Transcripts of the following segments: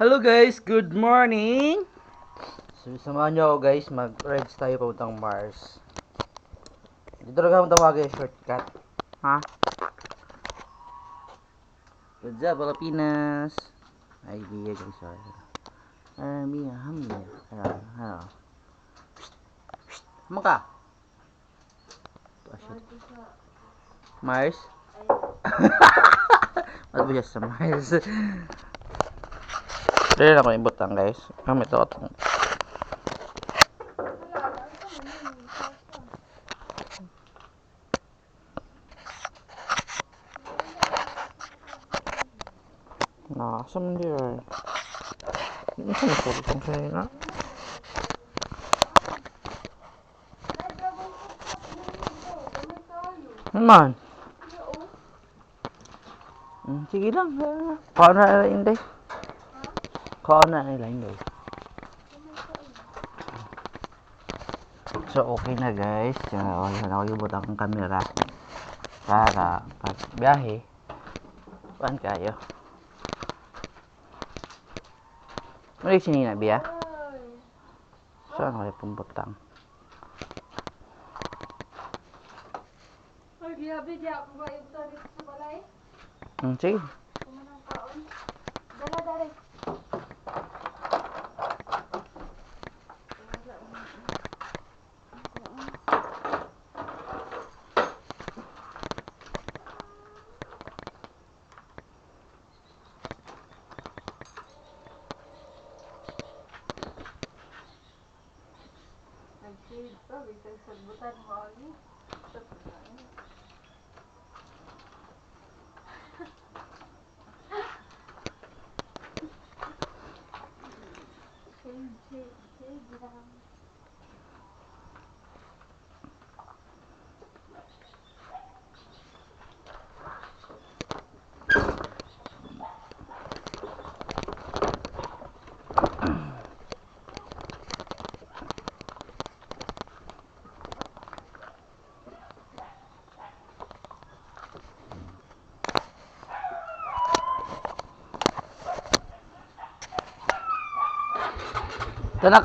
Hello guys, good morning! So, samahan nyo ako guys, mag-rides tayo papuntang Mars. Dito lang ako tawagin shortcut. Ha? Good job, Pilipinas! Ay, di guys, sorry. Hamiya, hamiya. Ano, ano. Hama ka! Ah, shit. Mars? Ba't ba sa Mars? Dali lang ako ibutang guys. Kami to itong Nakasam hindi ay. Hindi ko nasulot ang sa'yo na. Naman. Hmm, sige lang. ah. Kau na nila inday. Kau na nila inday. So, okay na guys. Yan, okay na ako ibot ang camera. Para pag biyahe, Saan kayo? Malik sini na biya? Saan kayo pumbutang? Ay, grabe, di ako ba yung sa balay? Hmm, sige. Kaon. Dala, dala. Nag-shade pa, bisag sagbutan mo ako. Shade, shade, shade lang. Sana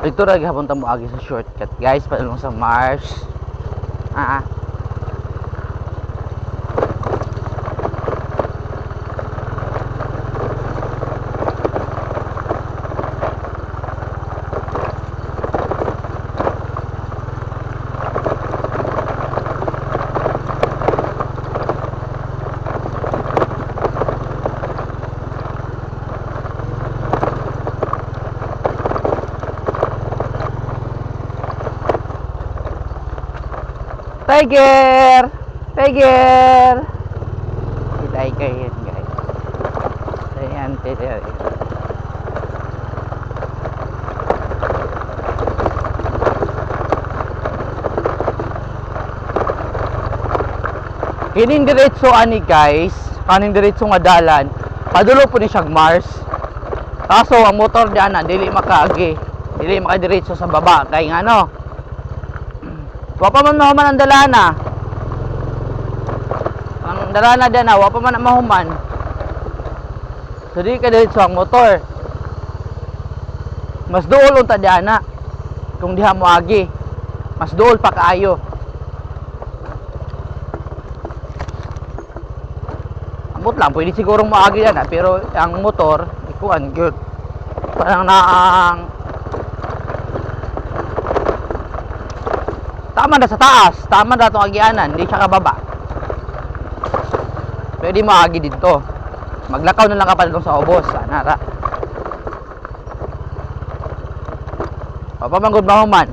ka! So, dito rin hapon tamo agi sa shortcut. Guys, palong sa Mars. Ah, ah. Tiger! Tiger! Si Tiger yan guys. Ayan, Tiger. Kining diretso ani guys, kaning diretso nga dalan. Padulo po ni siyang Mars. Kaso ang motor diyan na dili makaagi. Dili makadiretso sa baba kay ngano. Wapa man mahuman ang dalana. Ang dalana diyan na, wapa man mahuman. So ka diretso ang motor. Mas duol unta diyan na. Kung diha mo agi. Mas duol pa kaayo. Ambot lang, pwede sigurong maagi yan ha, pero ang motor, ikuan, good. Parang na ang Tama na sa taas. Tama na itong agianan. Hindi siya kababa. Pwede mo agi dito. Maglakaw na lang ka pala sa ubos. Sana ra. Papamanggod ba human?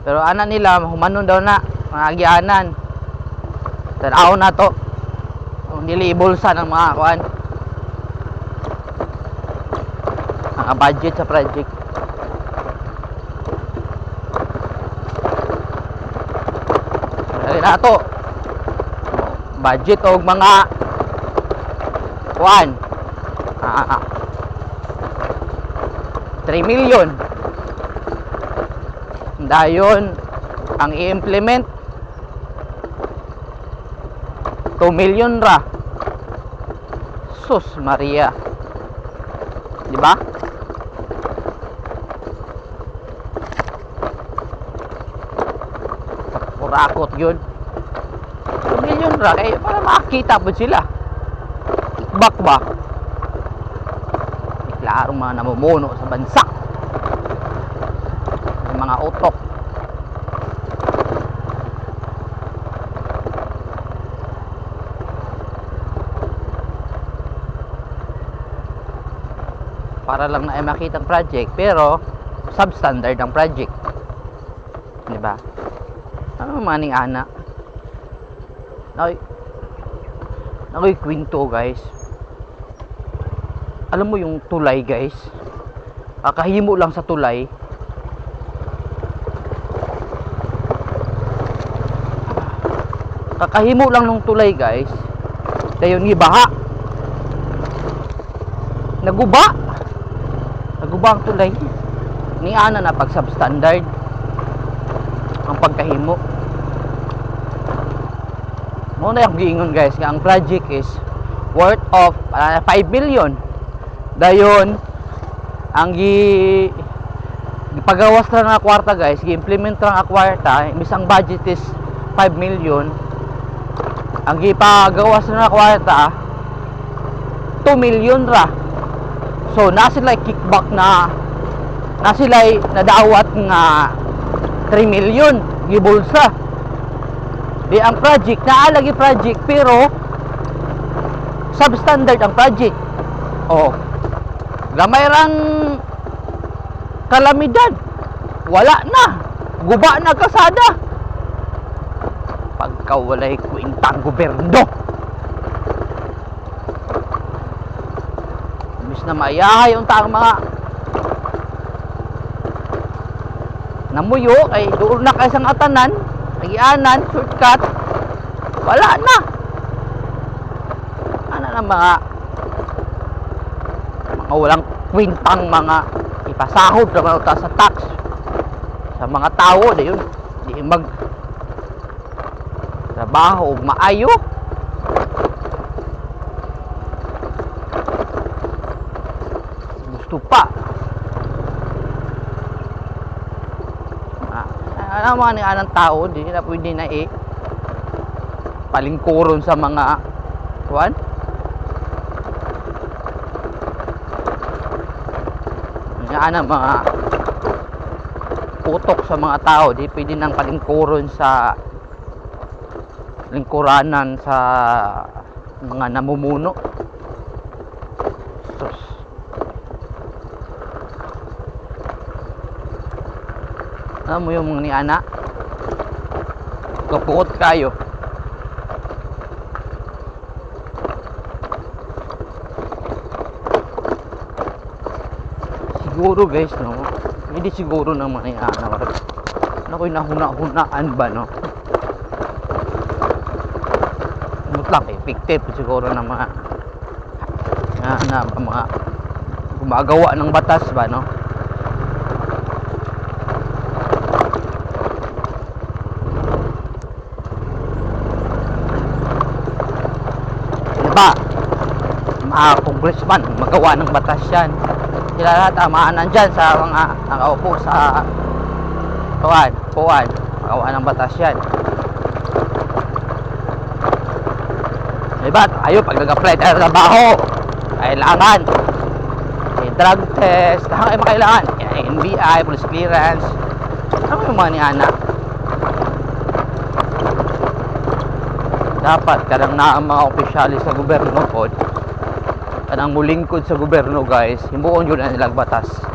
Pero anak nila, humanon daw na. Mga agianan. Tanaw na to. Ang dili ibulsa ng mga kuan. Mga budget sa project. Dali na to. Budget og mga kuan. Ah, ah. 3 million. Dayon ang i-implement 2 million ra. Sus Maria. Di ba? Kurakot yun. 2 million ra kay para makakita po sila. Kickback ba? Klaro mga namumuno sa bansa. May mga utok. para lang na ay makita ang project pero substandard ang project di ba ano maning ana Nakoy Nakoy kwento guys. Alam mo yung tulay guys? Kakahimo lang sa tulay. Kakahimo lang ng tulay guys. Dayon gibaha naguba. Naguba ang tulay. Ni ana na pag substandard ang pagkahimo mo na yung giingon guys nga ang project is worth of ah, 5 million dayon ang gi gipagawas lang nga kwarta guys gi-implement lang nga kwarta imbis ang budget is 5 million ang gipagawas lang nga kwarta 2 million ra So, na sila kickback na na sila nadawat nga 3 million gibulsa. Di ang project na lagi project pero substandard ang project. Oh. Gamay rang kalamidad. Wala na. Guba na kasada. Pagka walay kwintang gobyerno. Imbis na mayahay yung taang mga namuyo kay doon na kay sang atanan agianan shortcut. Wala na. Ano na mga mga walang kwintang mga ipasahod sa mga sa tax. Sa mga tao na yun. Di mag trabaho og maayo. Gusto pa mga ni anang tao di na pwede na eh. Palingkuron sa mga kuan nga ana mga putok sa mga tao di pwede nang palingkuron sa lingkuranan sa mga namumuno. Sus alam mo yung mga ni ana? Kapukot kayo. Siguro guys no? Hindi siguro mga ni ana nakoy nahuna-hunaan ba no? Mutlak eh fictive siguro ng mga na, na mga gumagawa ng batas ba no Diba? Mga congressman, magawa ng batas yan. Sila lahat tamaan nandyan sa mga nakaupo sa tuwan, puwan. Magawa ng batas yan. Diba? Tayo, pag nag-apply tayo sa trabaho, kailangan may drug test, lahat kayo makailangan. NBI, police clearance. Ano yung mga ni Ana? dapat kadang na ang mga opisyalis sa gobyerno pod kanang mulingkod sa gobyerno guys himuon yun na nilang batas